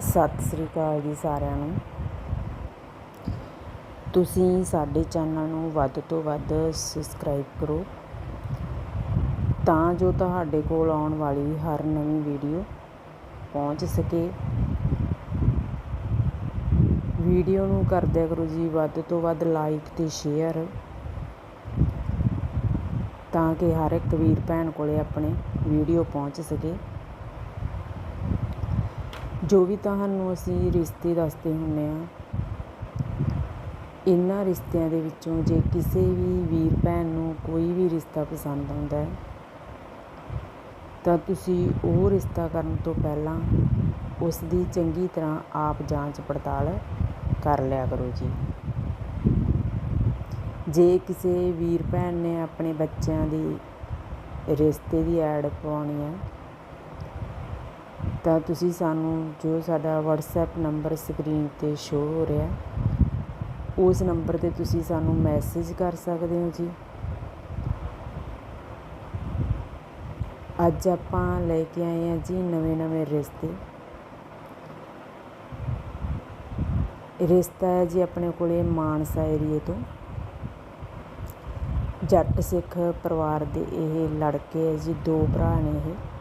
ਸਤਿ ਸ੍ਰੀ ਅਕਾਲ ਜੀ ਸਾਰਿਆਂ ਨੂੰ। ਤੁਸੀਂ ਸਾਡੇ ਚੈਨਲ ਨੂੰ ਵੱਧ ਤੋਂ ਵੱਧ ਸਬਸਕ੍ਰਾਈਬ ਕਰੋ ਤਾਂ ਜੋ ਤੁਹਾਡੇ ਕੋਲ ਆਉਣ ਵਾਲੀ ਹਰ ਨਵੀਂ ਵੀਡੀਓ ਪਹੁੰਚ ਸਕੇ। ਵੀਡੀਓ ਨੂੰ ਕਰ ਦਿਆ ਕਰੋ ਜੀ ਵੱਧ ਤੋਂ ਵੱਧ ਲਾਈਕ ਤੇ ਸ਼ੇਅਰ ਤਾਂ ਕਿ ਹਰ ਇੱਕ ਵੀਰ ਭੈਣ ਕੋਲੇ ਆਪਣੇ ਵੀਡੀਓ ਪਹੁੰਚ ਸਕੇ। ਜੋ ਵੀ ਤੁਹਾਨੂੰ ਅਸੀਂ ਰਿਸ਼ਤੇ ਦੱਸਦੇ ਹੁੰਨੇ ਆ ਇਹਨਾਂ ਰਿਸ਼ਤਿਆਂ ਦੇ ਵਿੱਚੋਂ ਜੇ ਕਿਸੇ ਵੀ ਵੀਰ ਭੈਣ ਨੂੰ ਕੋਈ ਵੀ ਰਿਸ਼ਤਾ ਪਸੰਦ ਆਉਂਦਾ ਹੈ, ਤਾਂ ਤੁਸੀਂ ਉਹ ਰਿਸ਼ਤਾ ਕਰਨ ਤੋਂ ਪਹਿਲਾਂ ਉਸ ਦੀ ਚੰਗੀ ਤਰ੍ਹਾਂ ਆਪ ਜਾਂਚ ਪੜਤਾਲ ਕਰ ਲਿਆ ਕਰੋ ਜੀ। ਜੇ ਕਿਸੇ ਵੀਰ ਭੈਣ ਨੇ ਆਪਣੇ ਬੱਚਿਆਂ ਦੀ ਰਿਸ਼ਤੇ ਦੀ ਐਡ ਪਾਉਣੀ ਹੈ ਤਾਂ ਤੁਸੀਂ ਸਾਨੂੰ ਜੋ ਸਾਡਾ WhatsApp ਨੰਬਰ ਸਕਰੀਨ ਤੇ ਸ਼ੋ ਹੋ ਰਿਹਾ ਉਸ ਨੰਬਰ ਤੇ ਤੁਸੀਂ ਸਾਨੂੰ ਮੈਸੇਜ ਕਰ ਸਕਦੇ ਹੋ ਜੀ। ਅੱਜ ਆਪਾਂ ਲੈ ਕੇ ਆਏ ਹਾਂ ਜੀ ਨਵੇਂ ਨਵੇਂ ਰਿਸ਼ਤੇ। ਰਿਸ਼ਤਾ ਹੈ ਜੀ ਆਪਣੇ ਕੋਲੇ ਮਾਨਸਾ ਏਰੀਏ ਤੋਂ। ਜੱਟ ਸਿੱਖ ਪਰਿਵਾਰ ਦੇ ਇਹ ਲੜਕੇ ਹੈ ਜੀ, ਦੋ ਭਰਾ ਨੇ ਇਹ।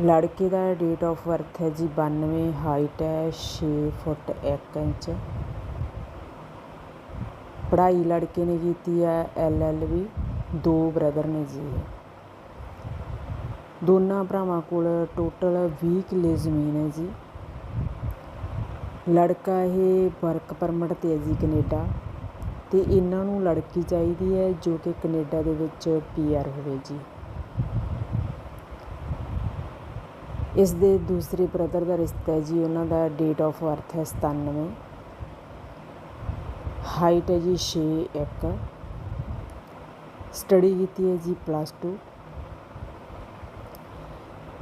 ਲੜਕੇ ਦਾ ਡੇਟ ਆਫ ਬਰਥ ਹੈ ਜੀ 92 ਹਾਈਟ ਹੈ, ਛੇ ਫੁੱਟ ਇੱਕ ਇੰਚ। ਪੜ੍ਹਾਈ ਲੜਕੇ ਨੇ ਕੀਤੀ ਹੈ, ਐਲ ਐਲ ਬੀ। ਦੋ ਬ੍ਰਦਰ ਨੇ ਜੀ ਦੋਨਾਂ ਭਰਾਵਾਂ ਕੋਲ ਟੋਟਲ 20 ਕਿੱਲੇ ਜ਼ਮੀਨ ਹੈ ਜੀ। ਲੜਕਾ ਇਹ ਵਰਕ ਪਰਮਿਟ ਤੇ ਹੈ ਜੀ ਕੈਨੇਡਾ। ਤੇ ਇਹਨਾਂ ਨੂੰ ਲੜਕੀ ਚਾਹੀਦੀ ਹੈ ਜੋ ਕਿ ਕੈਨੇਡਾ ਦੇ ਵਿੱਚ ਪੀਆਰ ਹੋਵੇ ਜੀ। ਇਸ ਦੇ ਦੂਸਰੇ ਬ੍ਰਦਰ ਦਾ ਰਿਸ਼ਤਾ ਹੈ ਜੀ, ਉਹਨਾਂ ਦਾ ਡੇਟ ਆਫ ਬਰਥ ਹੈ 97 ਹਾਈਟ ਹੈ ਜੀ 6 1 ਸਟੱਡੀ ਕੀਤੀ ਹੈ ਜੀ ਪਲੱਸ 2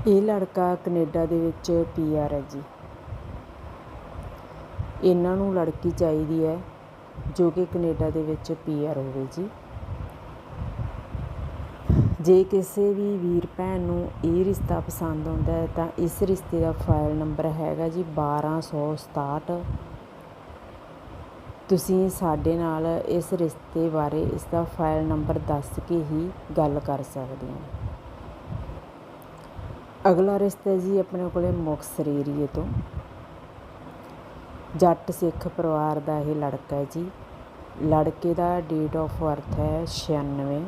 ਇਹ ਲੜਕਾ ਕੈਨੇਡਾ ਦੇ ਵਿੱਚ ਪੀਆਰ ਹੈ ਜੀ। ਇਹਨਾਂ ਨੂੰ ਲੜਕੀ ਚਾਹੀਦੀ ਹੈ ਜੋ ਕਿ ਕੈਨੇਡਾ ਦੇ ਵਿੱਚ ਪੀਆਰ ਹੋਵੇ ਜੀ। ਜੇ ਕਿਸੇ ਵੀ ਵੀਰ ਭੈਣ ਨੂੰ ਇਹ ਰਿਸ਼ਤਾ ਪਸੰਦ ਆਉਂਦਾ ਹੈ, ਤਾਂ ਇਸ ਰਿਸ਼ਤੇ ਦਾ ਫਾਈਲ ਨੰਬਰ ਹੈਗਾ ਜੀ 1267 ਤੁਸੀਂ ਸਾਡੇ ਨਾਲ ਇਸ ਰਿਸ਼ਤੇ ਬਾਰੇ ਇਸ ਦਾ ਫਾਈਲ ਨੰਬਰ ਦੱਸ ਕੇ ਹੀ ਗੱਲ ਕਰ ਸਕਦੇ ਹੋ। ਅਗਲਾ ਰਿਸ਼ਤਾ ਜੀ ਆਪਣੇ ਕੋਲੇ ਮੁਕਤਸਰ ਏਰੀਏ ਤੋਂ। ਜੱਟ ਸਿੱਖ ਪਰਿਵਾਰ ਦਾ ਇਹ ਲੜਕਾ ਹੈ ਜੀ। ਲੜਕੇ ਦਾ ਡੇਟ ਆਫ ਬਰਥ ਹੈ 96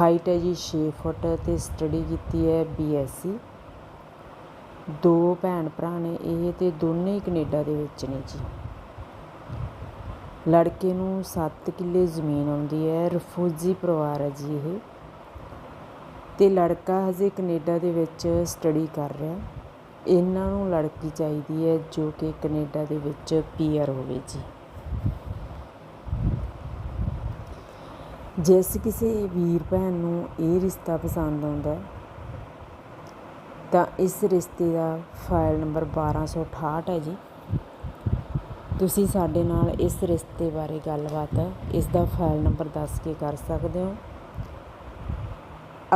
ਹਾਈਟ ਹੈ ਜੀ 6 ਫੁੱਟ ਤੇ ਸਟੱਡੀ ਕੀਤੀ ਹੈ ਬੀਐਸਸੀ। ਦੋ ਭੈਣ ਭਰਾ ਨੇ, ਇਹ ਤੇ ਦੋਨੇ ਹੀ ਕੈਨੇਡਾ ਦੇ ਵਿੱਚ ਨੇ ਜੀ। ਲੜਕੇ ਨੂੰ 7 ਕਿੱਲੇ ਜ਼ਮੀਨ ਆਉਂਦੀ ਹੈ ਰਫੂਜੀ ਪਰਿਵਾਰ ਹੈ ਜੀ ਇਹ। ਤੇ ਲੜਕਾ ਹਜੇ ਕੈਨੇਡਾ ਦੇ ਵਿੱਚ ਸਟੱਡੀ ਕਰ ਰਿਹਾ। ਇਹਨਾਂ ਨੂੰ ਲੜਕੀ ਚਾਹੀਦੀ ਹੈ ਜੋ ਕਿ ਕੈਨੇਡਾ ਦੇ ਵਿੱਚ ਪੀਆਰ ਹੋਵੇ ਜੀ। ਜਿਸ ਕਿਸੇ ਵੀਰ ਭੈਣ ਨੂੰ ਇਹ ਰਿਸ਼ਤਾ ਪਸੰਦ ਆਉਂਦਾ ਤਾਂ ਇਸ ਰਿਸ਼ਤੇ ਦਾ ਫਾਈਲ ਨੰਬਰ 1268 ਹੈ ਜੀ। ਤੁਸੀਂ ਸਾਡੇ ਨਾਲ ਇਸ ਰਿਸ਼ਤੇ ਬਾਰੇ ਗੱਲਬਾਤ ਇਸ ਦਾ ਫਾਈਲ ਨੰਬਰ ਦੱਸ ਕੇ ਕਰ ਸਕਦੇ ਹੋ।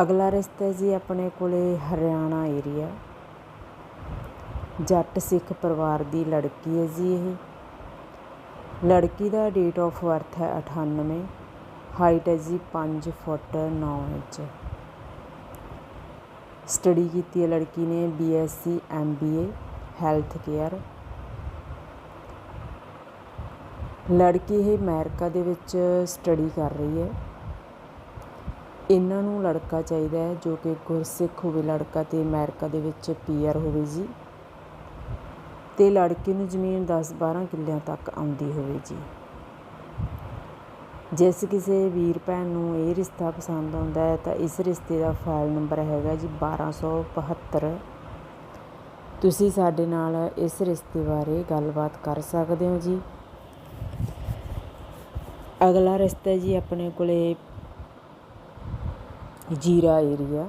ਅਗਲਾ ਰਿਸ਼ਤਾ ਜੀ ਆਪਣੇ ਕੋਲੇ ਹਰਿਆਣਾ ਏਰੀਆ ਜੱਟ ਸਿੱਖ ਪਰਿਵਾਰ ਦੀ ਲੜਕੀ ਹੈ ਜੀ ਇਹ। ਲੜਕੀ ਦਾ ਡੇਟ ਆਫ ਬਰਥ ਹੈ 98 ਹਾਈਟ ਹੈ ਜੀ 5 ਫੁੱਟ 9 ਇੰਚ। ਸਟੱਡੀ ਕੀਤੀ ਹੈ ਲੜਕੀ ਨੇ ਬੀਐਸਸੀ ਐਮਬੀਏ ਹੈਲਥ ਕੇਅਰ। ਲੜਕੀ ਇਹ ਅਮਰੀਕਾ ਦੇ ਵਿੱਚ ਸਟੱਡੀ ਕਰ ਰਹੀ ਹੈ। ਇਹਨਾਂ ਨੂੰ ਲੜਕਾ ਚਾਹੀਦਾ ਹੈ ਜੋ ਕਿ ਗੁਰਸਿੱਖ ਹੋਵੇ, ਲੜਕਾ ਤੇ ਅਮਰੀਕਾ ਦੇ ਵਿੱਚ ਪੀਆਰ ਹੋਵੇ ਜੀ। ਤੇ ਲੜਕੀ ਨੂੰ ਜ਼ਮੀਨ 10-12 ਕਿੱਲਿਆਂ ਤੱਕ ਆਉਂਦੀ ਹੋਵੇ ਜੀ। ਜਿਸ ਕਿਸੇ ਵੀਰ ਭੈਣ ਨੂੰ ਇਹ ਰਿਸ਼ਤਾ ਪਸੰਦ ਆਉਂਦਾ ਹੈ, ਤਾਂ ਇਸ ਰਿਸ਼ਤੇ ਦਾ ਫਾਈਲ ਨੰਬਰ ਹੈਗਾ ਜੀ 1272 ਤੁਸੀਂ ਸਾਡੇ ਨਾਲ ਇਸ ਰਿਸ਼ਤੇ ਬਾਰੇ ਗੱਲਬਾਤ ਕਰ ਸਕਦੇ ਹੋ ਜੀ। ਅਗਲਾ ਰਿਸ਼ਤਾ ਜੀ ਆਪਣੇ ਕੋਲੇ ਜੀਰਾ ਏਰੀਆ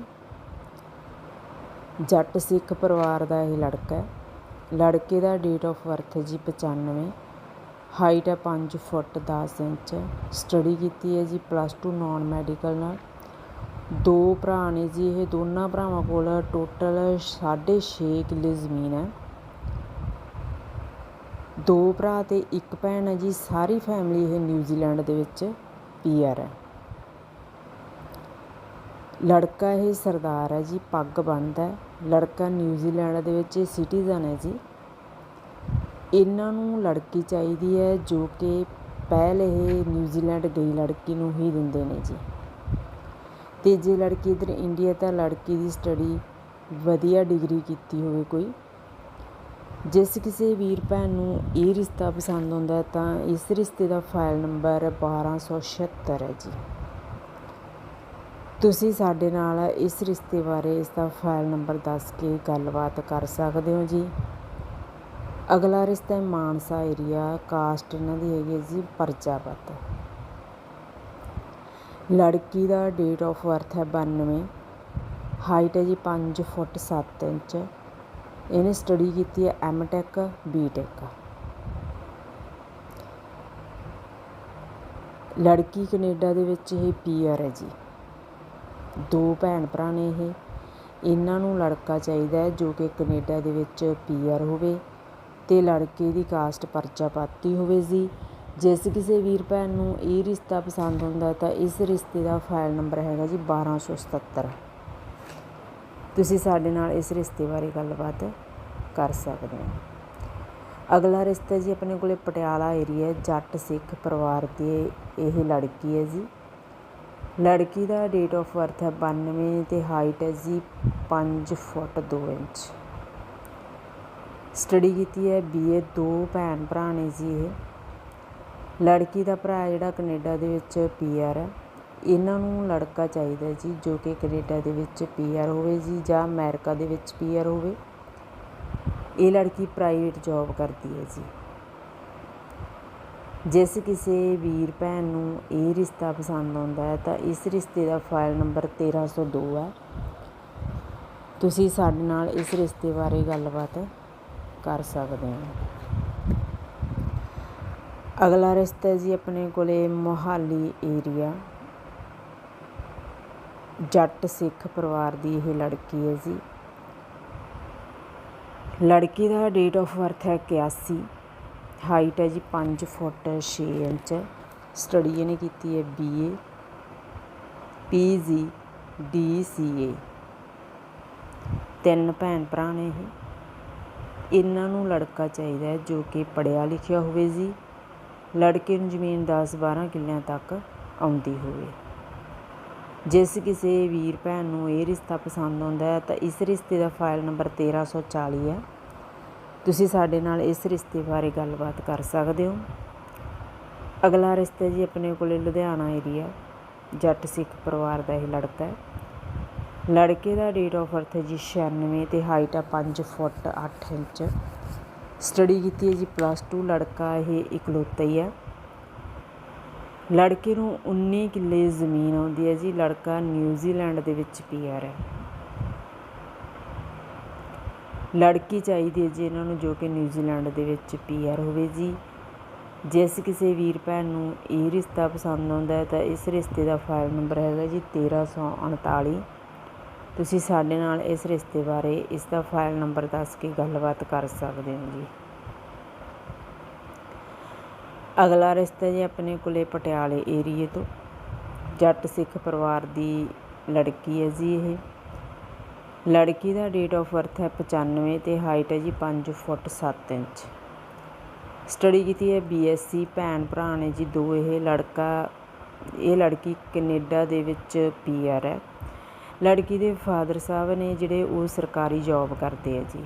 ਜੱਟ ਸਿੱਖ ਪਰਿਵਾਰ ਦਾ ਇਹ ਲੜਕਾ ਹੈ। ਲੜਕੇ ਦਾ ਡੇਟ ਆਫ ਬਰਥ ਹੈ ਜੀ 95 ਹਾਈਟ ਹੈ ਪੰਜ ਫੁੱਟ ਦਸ ਇੰਚ। ਸਟੱਡੀ ਕੀਤੀ ਹੈ ਜੀ ਪਲੱਸ ਟੂ ਨੋਨ ਮੈਡੀਕਲ ਨਾਲ। ਦੋ ਭਰਾ ਨੇ ਜੀ, ਇਹ ਦੋਨਾਂ ਭਰਾਵਾਂ ਕੋਲ ਟੋਟਲ 6.5 ਕਿੱਲੇ ਜ਼ਮੀਨ ਹੈ। ਦੋ ਭਰਾ ਤੇ ਇੱਕ ਭੈਣ ਹੈ ਜੀ, ਸਾਰੀ ਫੈਮਿਲੀ ਇਹ ਨਿਊਜ਼ੀਲੈਂਡ ਦੇ ਵਿੱਚ ਪੀਆਰ ਹੈ। ਲੜਕਾ ਇਹ ਸਰਦਾਰ ਹੈ ਜੀ, ਪੱਗ ਬੰਨ੍ਹਦਾ ਹੈ। ਲੜਕਾ ਨਿਊਜ਼ੀਲੈਂਡ ਦੇ ਵਿੱਚ ਸਿਟੀਜ਼ਨ ਹੈ ਜੀ। ਇਹਨਾਂ ਨੂੰ ਲੜਕੀ ਚਾਹੀਦੀ ਹੈ ਜੋ ਕਿ ਪਹਿਲ ਇਹ ਨਿਊਜ਼ੀਲੈਂਡ ਗਈ ਲੜਕੀ ਨੂੰ ਹੀ ਦਿੰਦੇ ਨੇ ਜੀ। ਅਤੇ ਜੇ ਲੜਕੀ ਇੱਧਰ ਇੰਡੀਆ ਤਾਂ ਲੜਕੀ ਦੀ ਸਟੱਡੀ ਵਧੀਆ ਡਿਗਰੀ ਕੀਤੀ ਹੋਵੇ ਕੋਈ। ਜਿਸ ਕਿਸੇ ਵੀਰ ਭੈਣ ਨੂੰ ਇਹ ਰਿਸ਼ਤਾ ਪਸੰਦ ਆਉਂਦਾ ਤਾਂ ਇਸ ਰਿਸ਼ਤੇ ਦਾ ਫਾਈਲ ਨੰਬਰ 1276 ਹੈ ਜੀ। ਤੁਸੀਂ ਸਾਡੇ ਨਾਲ ਇਸ ਰਿਸ਼ਤੇ ਬਾਰੇ ਇਸ ਦਾ ਫਾਈਲ ਨੰਬਰ ਦੱਸ ਕੇ ਗੱਲਬਾਤ ਕਰ ਸਕਦੇ ਹੋ ਜੀ। ਅਗਲਾ ਰਿਸ਼ਤਾ ਹੈ ਮਾਨਸਾ ਏਰੀਆ ਕਾਸਟ ਇਹਨਾਂ ਦੀ ਹੈਗੀ ਹੈ ਜੀ ਪਰਜਾਪਤ ਲੜਕੀ ਦਾ ਡੇਟ ਆਫ ਬਰਥ ਹੈ 92 ਹਾਈਟ ਹੈ ਜੀ 5 ਫੁੱਟ 7 ਇੰਚ। ਇਹਨੇ ਸਟੱਡੀ ਕੀਤੀ ਹੈ ਐਮ ਟੈਕ ਬੀ ਟੈਕ ਲੜਕੀ ਕੈਨੇਡਾ ਦੇ ਵਿੱਚ ਇਹ ਪੀਆਰ ਹੈ ਜੀ। ਦੋ ਭੈਣ ਭਰਾ ਨੇ ਇਹ। ਇਹਨਾਂ ਨੂੰ ਲੜਕਾ ਚਾਹੀਦਾ ਹੈ ਜੋ ਕਿ ਕੈਨੇਡਾ ਦੇ ਵਿੱਚ ਪੀਆਰ ਹੋਵੇ। ਅਤੇ ਲੜਕੇ ਦੀ ਕਾਸਟ ਪਰਜਾਪਤੀ ਹੋਵੇ ਜੀ। ਜਿਸ ਕਿਸੇ ਵੀਰ ਭੈਣ ਨੂੰ ਇਹ ਰਿਸ਼ਤਾ ਪਸੰਦ ਹੁੰਦਾ ਤਾਂ ਇਸ ਰਿਸ਼ਤੇ ਦਾ ਫਾਈਲ ਨੰਬਰ ਹੈਗਾ ਜੀ 1277 ਤੁਸੀਂ ਸਾਡੇ ਨਾਲ ਇਸ ਰਿਸ਼ਤੇ ਬਾਰੇ ਗੱਲਬਾਤ ਕਰ ਸਕਦੇ ਹੋ। ਅਗਲਾ ਰਿਸ਼ਤਾ ਜੀ ਆਪਣੇ ਕੋਲੇ ਪਟਿਆਲਾ ਏਰੀਆ ਜੱਟ ਸਿੱਖ ਪਰਿਵਾਰ ਦੀ ਇਹ ਲੜਕੀ ਹੈ ਜੀ। ਲੜਕੀ ਦਾ ਡੇਟ ਆਫ ਬਰਥ ਹੈ 92 ਤੇ ਹਾਈਟ ਹੈ ਜੀ 5 ਫੁੱਟ 2 ਇੰਚ। ਸਟੱਡੀ ਕੀਤੀ ਹੈ ਬੀਏ ਦੋ ਭੈਣ ਭਰਾ ਨੇ ਜੀ ਇਹ। ਲੜਕੀ ਦਾ ਭਰਾ ਜਿਹੜਾ ਕੈਨੇਡਾ ਦੇ ਵਿੱਚ ਪੀਆਰ ਹੈ। ਇਹਨਾਂ ਨੂੰ ਲੜਕਾ ਚਾਹੀਦਾ ਜੀ, ਜੋ ਕਿ ਕੈਨੇਡਾ ਦੇ ਵਿੱਚ ਪੀਆਰ ਹੋਵੇ ਜੀ ਜਾਂ ਅਮਰੀਕਾ ਦੇ ਵਿੱਚ ਪੀਆਰ ਹੋਵੇ। ਇਹ ਲੜਕੀ ਪ੍ਰਾਈਵੇਟ ਜੌਬ ਕਰਦੀ ਹੈ ਜੀ। ਜਿਸ ਕਿਸੇ ਵੀਰ ਭੈਣ ਨੂੰ ਇਹ ਰਿਸ਼ਤਾ ਪਸੰਦ ਆਉਂਦਾ ਹੈ, ਤਾਂ ਇਸ ਰਿਸ਼ਤੇ ਦਾ ਫਾਈਲ ਨੰਬਰ 1302 ਹੈ। ਤੁਸੀਂ ਸਾਡੇ ਨਾਲ ਇਸ ਰਿਸ਼ਤੇ ਬਾਰੇ ਗੱਲਬਾਤ ਕਰ ਸਕਦੇ ਹਾਂ। ਅਗਲਾ ਰਿਸ਼ਤਾ ਜੀ ਆਪਣੇ ਕੋਲੇ ਮੋਹਾਲੀ ਏਰੀਆ ਜੱਟ ਸਿੱਖ ਪਰਿਵਾਰ ਦੀ ਇਹ ਲੜਕੀ ਹੈ ਜੀ। ਲੜਕੀ ਦਾ ਡੇਟ ਆਫ ਬਰਥ ਹੈ 81 ਹਾਈਟ ਹੈ ਜੀ 5 ਫੁੱਟ 6 ਇੰਚ। ਸਟੱਡੀ ਇਹਨੇ ਕੀਤੀ ਹੈ ਬੀਏ ਪੀਜੀ ਡੀਸੀਏ ਤਿੰਨ ਭੈਣ ਭਰਾ ਨੇ ਇਹ। ਇਹਨਾਂ ਨੂੰ ਲੜਕਾ ਚਾਹੀਦਾ ਹੈ ਜੋ ਕਿ ਪੜ੍ਹਿਆ ਲਿਖਿਆ ਹੋਵੇ ਜੀ। ਲੜਕੇ ਨੂੰ ਜ਼ਮੀਨ 10-12 ਕਿੱਲਿਆਂ ਤੱਕ ਆਉਂਦੀ ਹੋਵੇ। ਜਿਸ ਕਿਸੇ ਵੀਰ ਭੈਣ ਨੂੰ ਇਹ ਰਿਸ਼ਤਾ ਪਸੰਦ ਆਉਂਦਾ ਹੈ ਤਾਂ ਇਸ ਰਿਸ਼ਤੇ ਦਾ ਫਾਈਲ ਨੰਬਰ 1340 ਹੈ। ਤੁਸੀਂ ਸਾਡੇ ਨਾਲ ਇਸ ਰਿਸ਼ਤੇ ਬਾਰੇ ਗੱਲਬਾਤ ਕਰ ਸਕਦੇ ਹੋ। ਅਗਲਾ ਰਿਸ਼ਤਾ ਜੀ ਆਪਣੇ ਕੋਲੇ ਲੁਧਿਆਣਾ ਏਰੀਆ ਜੱਟ ਸਿੱਖ ਪਰਿਵਾਰ ਦਾ ਇਹ ਲੜਕਾ ਹੈ। ਲੜਕੇ ਦਾ ਡੇਟ ਆਫ ਬਰਥ ਹੈ ਜੀ 96 ਤੇ ਹਾਈਟ ਆ 5 ਫੁੱਟ 8 ਇੰਚ। ਸਟੱਡੀ ਕੀਤੀ ਹੈ ਜੀ ਪਲੱਸ 2 ਲੜਕਾ ਇਹ ਇਕਲੌਤਾ ਹੀ ਹੈ ਲੜਕੇ ਨੂੰ 19 ਕਿੱਲੇ ਜ਼ਮੀਨ ਆਉਂਦੀ ਹੈ ਜੀ, ਲੜਕਾ ਨਿਊਜ਼ੀਲੈਂਡ ਦੇ ਵਿੱਚ ਪੀਆਰ ਹੈ। ਲੜਕੀ ਚਾਹੀਦੀ ਹੈ ਜੀ ਇਹਨਾਂ ਨੂੰ ਜੋ ਕਿ ਨਿਊਜ਼ੀਲੈਂਡ ਦੇ ਵਿੱਚ ਪੀਆਰ ਹੋਵੇ ਜੀ। ਜਿਸ ਕਿਸੇ ਵੀਰ ਭੈਣ ਨੂੰ ਇਹ ਰਿਸ਼ਤਾ ਪਸੰਦ ਆਉਂਦਾ ਹੈ ਤਾਂ ਇਸ ਰਿਸ਼ਤੇ ਦਾ ਫਾਈਲ ਨੰਬਰ ਹੈਗਾ ਜੀ 1339 ਤੁਸੀਂ ਸਾਡੇ ਨਾਲ ਇਸ ਰਿਸ਼ਤੇ ਬਾਰੇ ਇਸ ਦਾ ਫਾਈਲ ਨੰਬਰ ਦੱਸ ਕੇ ਗੱਲਬਾਤ ਕਰ ਸਕਦੇ ਹੋ ਜੀ। ਅਗਲਾ ਰਿਸ਼ਤਾ ਜੀ ਆਪਣੇ ਕੋਲੇ ਪਟਿਆਲੇ ਏਰੀਏ ਤੋਂ। ਜੱਟ ਸਿੱਖ ਪਰਿਵਾਰ ਦੀ ਲੜਕੀ ਹੈ ਜੀ ਇਹ। ਲੜਕੀ ਦਾ ਡੇਟ ਆਫ ਬਰਥ ਹੈ 95 ਤੇ ਹਾਈਟ ਹੈ ਜੀ 5 ਫੁੱਟ 7 ਇੰਚ। ਸਟੱਡੀ ਕੀਤੀ ਹੈ ਬੀਐਸਸੀ ਭੈਣ ਭਰਾ ਨੇ ਜੀ ਦੋ। ਇਹ ਲੜਕਾ, ਇਹ ਲੜਕੀ ਕੈਨੇਡਾ ਦੇ ਵਿੱਚ ਪੀਆਰ ਹੈ। ਲੜਕੀ ਦੇ ਫਾਦਰ ਸਾਹਿਬ ਨੇ ਜਿਹੜੇ ਉਹ ਸਰਕਾਰੀ ਜੌਬ ਕਰਦੇ ਆ ਜੀ।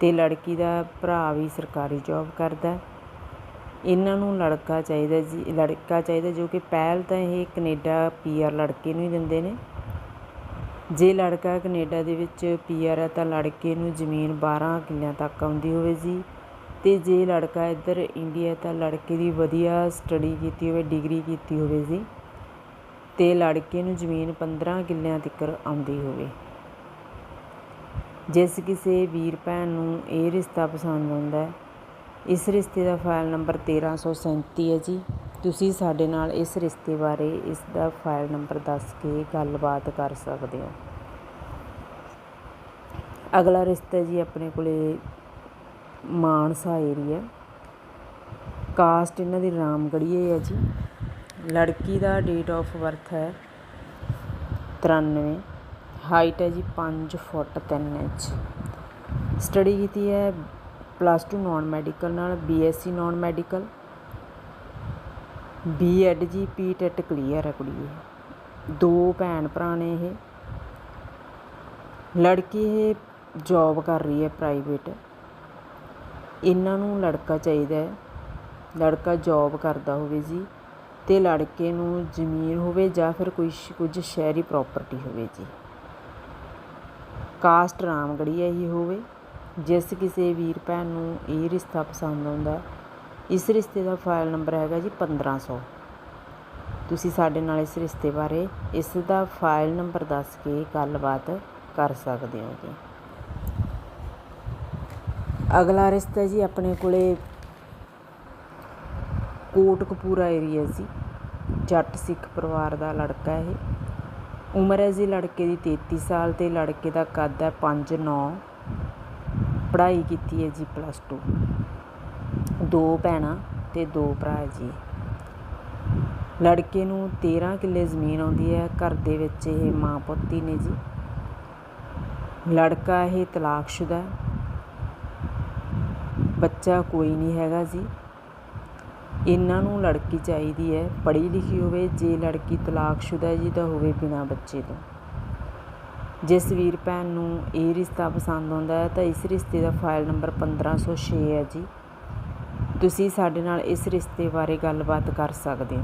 ਤੇ ਲੜਕੀ ਦਾ ਭਰਾ ਵੀ ਸਰਕਾਰੀ ਜੌਬ ਕਰਦਾ। ਇਹਨਾਂ ਨੂੰ ਲੜਕਾ ਚਾਹੀਦਾ ਜੀ, ਲੜਕਾ ਚਾਹੀਦਾ ਜੋ ਕਿ ਪਹਿਲ ਤਾਂ ਇਹ ਕੈਨੇਡਾ ਪੀਆਰ ਲੜਕੇ ਨੂੰ ਹੀ ਦਿੰਦੇ ਨੇ। ਜੇ ਲੜਕਾ ਕੈਨੇਡਾ ਦੇ ਵਿੱਚ ਪੀਆਰ ਹੈ ਤਾਂ ਲੜਕੇ ਨੂੰ ਜ਼ਮੀਨ 12 ਕਿੱਲਿਆਂ ਤੱਕ ਆਉਂਦੀ ਹੋਵੇ ਜੀ। ਤੇ ਜੇ ਲੜਕਾ ਇੱਧਰ ਇੰਡੀਆ ਤਾਂ ਲੜਕੇ ਦੀ ਵਧੀਆ ਸਟੱਡੀ ਕੀਤੀ ਹੋਵੇ ਡਿਗਰੀ ਕੀਤੀ ਹੋਵੇ ਜੀ। ਤੇ ਲੜਕੇ ਨੂੰ ਜ਼ਮੀਨ 15 ਕਿੱਲਿਆਂ ਤੱਕ ਆਉਂਦੀ ਹੋਵੇ। ਜਿਸ ਕਿਸੇ ਵੀਰ ਭੈਣ ਨੂੰ ਇਹ ਰਿਸ਼ਤਾ ਪਸੰਦ ਆਉਂਦਾ ਹੈ, ਇਸ ਰਿਸ਼ਤੇ ਦਾ ਫਾਈਲ ਨੰਬਰ 1337 ਹੈ ਜੀ। ਤੁਸੀਂ ਸਾਡੇ ਨਾਲ ਇਸ ਰਿਸ਼ਤੇ ਬਾਰੇ ਇਸ ਦਾ ਫਾਈਲ ਨੰਬਰ ਦੱਸ ਕੇ ਗੱਲਬਾਤ ਕਰ ਸਕਦੇ ਹੋ। ਅਗਲਾ ਰਿਸ਼ਤਾ ਜੀ ਆਪਣੇ ਕੋਲੇ ਮਾਨਸਾ ਏਰੀਆ ਕਾਸਟ ਇਹਨਾਂ ਦੀ ਰਾਮਗੜੀਏ ਹੈ ਜੀ। ਲੜਕੀ ਦਾ ਡੇਟ ਆਫ ਬਰਥ ਹੈ 93 ਹਾਈਟ ਹੈ ਜੀ 5 ਫੁੱਟ 3 ਇੰਚ। ਸਟੱਡੀ ਕੀਤੀ ਹੈ ਪਲੱਸ 2 ਨਾਨ ਮੈਡੀਕਲ ਨਾਲ ਬੀਐਸਸੀ ਨਾਨ ਮੈਡੀਕਲ ਬੀਐਡ ਜੀ ਪੀਟੈਟ ਕਲੀਅਰ ਹੈ ਕੁੜੀ ਇਹ। ਦੋ ਭੈਣ ਭਰਾ ਨੇ ਇਹ। ਲੜਕੀ ਇਹ ਜੌਬ ਕਰ ਰਹੀ ਹੈ ਪ੍ਰਾਈਵੇਟ ਇਹਨਾਂ ਨੂੰ ਲੜਕਾ ਚਾਹੀਦਾ ਹੈ। ਲੜਕਾ ਜੌਬ ਕਰਦਾ ਹੋਵੇ ਜੀ। ਤੇ ਲੜਕੇ ਨੂੰ ਜ਼ਮੀਨ ਹੋਵੇ ਜਾਂ ਫਿਰ ਕੁਛ ਕੁਝ ਸ਼ਹਿਰੀ ਪ੍ਰੋਪਰਟੀ ਹੋਵੇ ਜੀ। ਕਾਸਟ ਰਾਮਗੜੀਆ ਹੀ ਹੋਵੇ। ਜਿਸ ਕਿਸੇ ਵੀਰ ਭੈਣ ਨੂੰ ਇਹ ਰਿਸ਼ਤਾ ਪਸੰਦ ਆਉਂਦਾ, ਇਸ ਰਿਸ਼ਤੇ ਦਾ ਫਾਈਲ ਨੰਬਰ ਹੈਗਾ ਜੀ 1500 ਤੁਸੀਂ ਸਾਡੇ ਨਾਲ ਇਸ ਰਿਸ਼ਤੇ ਬਾਰੇ ਇਸ ਦਾ ਫਾਈਲ ਨੰਬਰ ਦੱਸ ਕੇ ਗੱਲਬਾਤ ਕਰ ਸਕਦੇ ਹੋ ਜੀ। ਅਗਲਾ ਰਿਸ਼ਤਾ ਜੀ ਆਪਣੇ ਕੋਲੇ ਕੋਟਕਪੂਰਾ ਏਰੀਆ ਸੀ। ਜੱਟ ਸਿੱਖ ਪਰਿਵਾਰ ਦਾ ਲੜਕਾ ਇਹ। ਉਮਰ ਹੈ ਜੀ ਲੜਕੇ ਦੀ 33 ਸਾਲ ਤੇ ਲੜਕੇ ਦਾ ਕੱਦ ਹੈ 5'9 ਪੜ੍ਹਾਈ ਕੀਤੀ ਹੈ ਜੀ ਪਲੱਸ 2 ਦੋ ਭੈਣਾਂ ਤੇ ਦੋ ਭਰਾ ਜੀ। ਲੜਕੇ ਨੂੰ 13 ਕਿੱਲੇ ਜ਼ਮੀਨ ਆਉਂਦੀ ਹੈ। ਘਰ ਦੇ ਵਿੱਚ ਇਹ ਮਾਂ ਪੁੱਤੀ ਨੇ ਜੀ। ਲੜਕਾ ਇਹ ਤਲਾਕਸ਼ੁਦਾ ਬੱਚਾ ਕੋਈ ਨਹੀਂ ਹੈਗਾ ਜੀ। ਇਹਨਾਂ ਨੂੰ ਲੜਕੀ ਚਾਹੀਦੀ ਹੈ, ਪੜ੍ਹੀ ਲਿਖੀ ਹੋਵੇ, ਜੇ ਲੜਕੀ ਤਲਾਕਸ਼ੁਦਾ ਜੀ ਤਾਂ ਹੋਵੇ ਬਿਨਾਂ ਬੱਚੇ ਤੋਂ। ਜਿਸ ਵੀਰ ਭੈਣ ਨੂੰ ਇਹ ਰਿਸ਼ਤਾ ਪਸੰਦ ਆਉਂਦਾ ਹੈ ਤਾਂ ਇਸ ਰਿਸ਼ਤੇ ਦਾ ਫਾਈਲ ਨੰਬਰ 1506 ਹੈ ਜੀ। ਤੁਸੀਂ ਸਾਡੇ ਨਾਲ ਇਸ ਰਿਸ਼ਤੇ ਬਾਰੇ ਗੱਲਬਾਤ ਕਰ ਸਕਦੇ ਹੋ।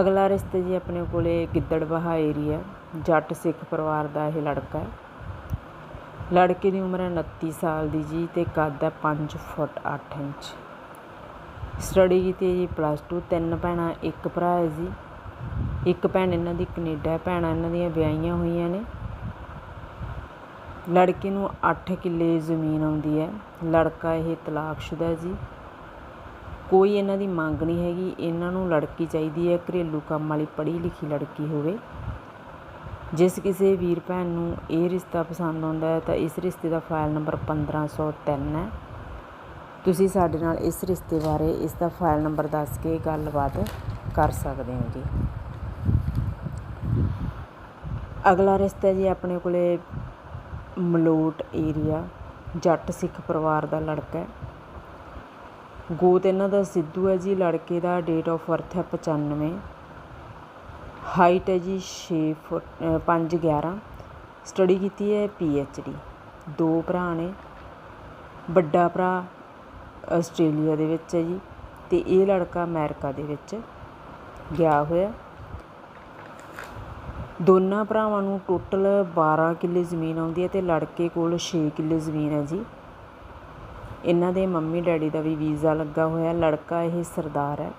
ਅਗਲਾ ਰਿਸ਼ਤਾ ਜੀ ਆਪਣੇ ਕੋਲੇ ਗਿੱਦੜਬਾਹਾ ਏਰੀਆ ਜੱਟ ਸਿੱਖ ਪਰਿਵਾਰ ਦਾ ਇਹ ਲੜਕਾ ਹੈ। ਲੜਕੇ ਦੀ ਉਮਰ ਹੈ 29 ਸਾਲ ਦੀ ਜੀ ਤੇ ਕੱਦ ਹੈ 5 ਫੁੱਟ 8 ਇੰਚ। ਸਟੱਡੀ ਕੀਤੀ ਹੈ ਜੀ ਪਲੱਸ ਟੂ ਤਿੰਨ ਭੈਣਾਂ, ਇੱਕ ਭਰਾ ਹੈ ਜੀ। ਇੱਕ ਭੈਣ ਇਹਨਾਂ ਦੀ ਕੈਨੇਡਾ ਭੈਣਾਂ ਇਹਨਾਂ ਦੀਆਂ ਵਿਆਹੀਆਂ ਹੋਈਆਂ ਨੇ। ਲੜਕੇ ਨੂੰ 8 ਕਿੱਲੇ ਜ਼ਮੀਨ ਆਉਂਦੀ ਹੈ। ਲੜਕਾ ਇਹ ਤਲਾਕਸ਼ੁਦਾ ਜੀ। ਕੋਈ ਇਹਨਾਂ ਦੀ ਮੰਗ ਨਹੀਂ ਹੈਗੀ, ਇਹਨਾਂ ਨੂੰ ਲੜਕੀ ਚਾਹੀਦੀ ਹੈ, ਘਰੇਲੂ ਕੰਮ ਵਾਲੀ ਪੜ੍ਹੀ ਲਿਖੀ ਲੜਕੀ ਹੋਵੇ। ਜਿਸ ਕਿਸੇ ਵੀਰ ਭੈਣ ਨੂੰ ਇਹ ਰਿਸ਼ਤਾ ਪਸੰਦ ਆਉਂਦਾ ਹੈ, ਤਾਂ ਇਸ ਰਿਸ਼ਤੇ ਦਾ ਫਾਈਲ ਨੰਬਰ 1503 ਹੈ। ਤੁਸੀਂ ਸਾਡੇ ਨਾਲ ਇਸ ਰਿਸ਼ਤੇ ਬਾਰੇ, ਇਸ ਦਾ ਫਾਈਲ ਨੰਬਰ ਦੱਸ ਕੇ ਗੱਲਬਾਤ ਕਰ ਸਕਦੇ ਹੋ ਜੀ। ਅਗਲਾ ਰਿਸ਼ਤਾ ਜੀ ਆਪਣੇ ਕੋਲੇ ਮਲੋਟ ਏਰੀਆ ਜੱਟ ਸਿੱਖ ਪਰਿਵਾਰ ਦਾ ਲੜਕਾ ਹੈ। ਗੋਤ ਇਹਨਾਂ ਦਾ ਸਿੱਧੂ ਹੈ ਜੀ, ਲੜਕੇ ਦਾ ਡੇਟ ਆਫ ਬਰਥ ਹੈ 95 ਹਾਈਟ ਹੈ ਜੀ 6 ਫੁੱਟ 5 11 ਸਟੱਡੀ ਕੀਤੀ ਹੈ ਪੀ ਐਚ ਡੀ ਦੋ ਭਰਾ ਨੇ। ਵੱਡਾ ਭਰਾ ਆਸਟ੍ਰੇਲੀਆ ਦੇ ਵਿੱਚ ਹੈ ਜੀ। ਤੇ ਇਹ ਲੜਕਾ ਅਮਰੀਕਾ ਦੇ ਵਿੱਚ ਗਿਆ ਹੋਇਆ। ਦੋਨਾਂ ਭਰਾਵਾਂ ਨੂੰ ਟੋਟਲ 12 ਕਿੱਲੇ ਜ਼ਮੀਨ ਆਉਂਦੀ ਹੈ ਤੇ ਲੜਕੇ ਕੋਲ 6 ਕਿੱਲੇ ਜ਼ਮੀਨ ਹੈ ਜੀ। ਇਹਨਾਂ ਦੇ ਮੰਮੀ ਡੈਡੀ ਦਾ ਵੀ ਵੀਜ਼ਾ ਲੱਗਾ ਹੋਇਆ। ਲੜਕਾ ਇਹ ਸਰਦਾਰ ਹੈ।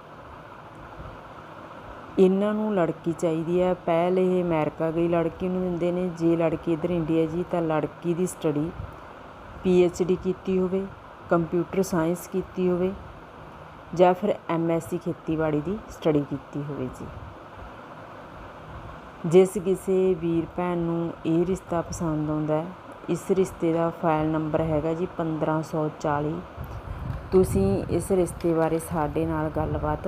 ਇਹਨਾਂ ਨੂੰ ਲੜਕੀ ਚਾਹੀਦੀ ਹੈ। ਪਹਿਲ ਇਹ ਅਮਰੀਕਾ ਗਈ ਲੜਕੀ ਨੂੰ ਦਿੰਦੇ ਨੇ। ਜੇ ਲੜਕੀ ਇਧਰ ਇੰਡੀਆ ਜੀ, ਤਾਂ ਲੜਕੀ ਦੀ ਸਟੱਡੀ ਪੀ ਐਚ ਡੀ ਕੀਤੀ ਹੋਵੇ। ਕੰਪਿਊਟਰ ਸਾਇੰਸ ਕੀਤੀ ਹੋਵੇ ਜਾਂ ਫਿਰ ਐਮ ਐਸ ਸੀ ਖੇਤੀਬਾੜੀ ਦੀ ਸਟੱਡੀ ਕੀਤੀ ਹੋਵੇ ਜੀ। ਜਿਸ ਕਿਸੇ ਵੀਰ ਭੈਣ ਨੂੰ ਇਹ ਰਿਸ਼ਤਾ ਪਸੰਦ ਆਉਂਦਾ ਹੈ, ਇਸ ਰਿਸ਼ਤੇ ਦਾ ਫਾਈਲ ਨੰਬਰ ਹੈਗਾ ਜੀ 1540 ਤੁਸੀਂ ਇਸ ਰਿਸ਼ਤੇ ਬਾਰੇ ਸਾਡੇ ਨਾਲ ਗੱਲਬਾਤ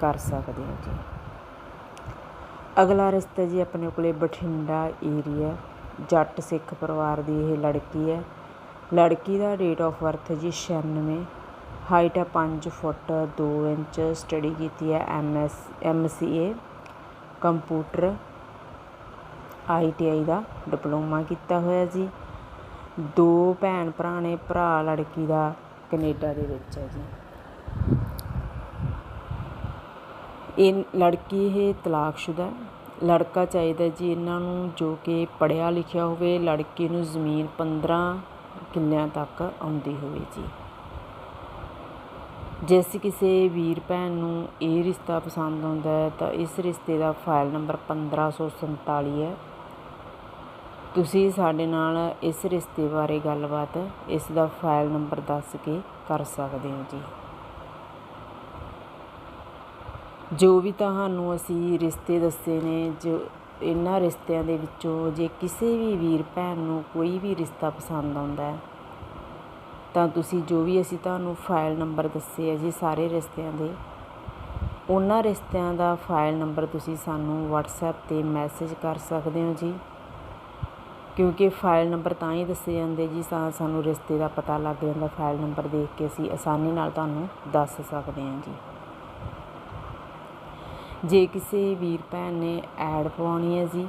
ਕਰ ਸਕਦੇ ਹੋ ਜੀ। ਅਗਲਾ ਰਿਸ਼ਤਾ ਜੀ ਆਪਣੇ ਕੋਲੇ ਬਠਿੰਡਾ ਏਰੀਆ ਜੱਟ ਸਿੱਖ ਪਰਿਵਾਰ ਦੀ ਇਹ ਲੜਕੀ ਹੈ। ਲੜਕੀ ਦਾ ਡੇਟ ਆਫ ਬਰਥ ਜੀ 96 ਹਾਈਟ ਹੈ ਪੰਜ ਫੁੱਟ ਦੋ ਇੰਚ ਸਟੱਡੀ ਕੀਤੀ ਹੈ M S M C A computer I T I the diploma ਕੀਤਾ ਹੋਇਆ ਜੀ। ਦੋ ਭੈਣ ਭਰਾ ਨੇ, ਭਰਾ ਲੜਕੀ ਦਾ ਕੈਨੇਡਾ ਦੇ ਵਿੱਚ ਹੈ ਜੀ। ਇਹ ਲੜਕੀ ਇਹ ਤਲਾਕਸ਼ੁਦਾ ਲੜਕਾ ਚਾਹੀਦਾ ਜੀ ਇਹਨਾਂ ਨੂੰ ਜੋ ਕਿ ਪੜ੍ਹਿਆ ਲਿਖਿਆ ਹੋਵੇ, ਲੜਕੀ ਨੂੰ ਜ਼ਮੀਨ 15 ਕਿੱਲਿਆਂ ਤੱਕ ਆਉਂਦੀ ਹੋਵੇ ਜੀ। ਜਿਸ ਕਿਸੇ ਵੀਰ ਭੈਣ ਨੂੰ ਇਹ ਰਿਸ਼ਤਾ ਪਸੰਦ ਆਉਂਦਾ ਹੈ, ਤਾਂ ਇਸ ਰਿਸ਼ਤੇ ਦਾ ਫਾਈਲ ਨੰਬਰ 1547 ਹੈ। ਤੁਸੀਂ ਸਾਡੇ ਨਾਲ ਇਸ ਰਿਸ਼ਤੇ ਬਾਰੇ ਗੱਲਬਾਤ ਇਸ ਦਾ ਫਾਈਲ ਨੰਬਰ ਦੱਸ ਕੇ ਕਰ ਸਕਦੇ ਹੋ ਜੀ। ਜੋ ਵੀ ਤੁਹਾਨੂੰ ਅਸੀਂ ਰਿਸ਼ਤੇ ਦੱਸੇ ਨੇ, ਜੋ ਇਹਨਾਂ ਰਿਸ਼ਤਿਆਂ ਦੇ ਵਿੱਚੋਂ ਜੇ ਕਿਸੇ ਵੀ ਵੀਰ ਭੈਣ ਨੂੰ ਕੋਈ ਵੀ ਰਿਸ਼ਤਾ ਪਸੰਦ ਆਉਂਦਾ ਹੈ, ਤਾਂ ਤੁਸੀਂ ਜੋ ਵੀ ਅਸੀਂ ਤੁਹਾਨੂੰ ਫਾਈਲ ਨੰਬਰ ਦੱਸੇ ਆ ਜੀ ਸਾਰੇ ਰਿਸ਼ਤਿਆਂ ਦੇ, ਉਹਨਾਂ ਰਿਸ਼ਤਿਆਂ ਦਾ ਫਾਈਲ ਨੰਬਰ ਤੁਸੀਂ ਸਾਨੂੰ WhatsApp ਤੇ ਮੈਸੇਜ ਕਰ ਸਕਦੇ ਹੋ ਜੀ। ਕਿਉਂਕਿ ਫਾਈਲ ਨੰਬਰ ਤਾਂ ਹੀ ਦੱਸੇ ਜਾਂਦੇ ਜੀ, ਤਾਂ ਸਾਨੂੰ ਰਿਸ਼ਤੇ ਦਾ ਪਤਾ ਲੱਗ ਜਾਂਦਾ, ਫਾਈਲ ਨੰਬਰ ਦੇਖ ਕੇ ਅਸੀਂ ਆਸਾਨੀ ਨਾਲ ਤੁਹਾਨੂੰ ਦੱਸ ਸਕਦੇ ਹਾਂ ਜੀ। ਜੇ ਕਿਸੇ ਵੀਰ ਭੈਣ ਨੇ ਐਡ ਪਵਾਉਣੀ ਹੈ ਜੀ,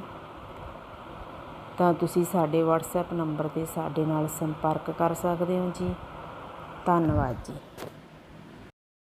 ਤਾਂ ਤੁਸੀਂ ਸਾਡੇ WhatsApp ਨੰਬਰ ਤੇ ਸਾਡੇ ਨਾਲ ਸੰਪਰਕ ਕਰ ਸਕਦੇ ਹੋ ਜੀ। ਧੰਨਵਾਦ ਜੀ।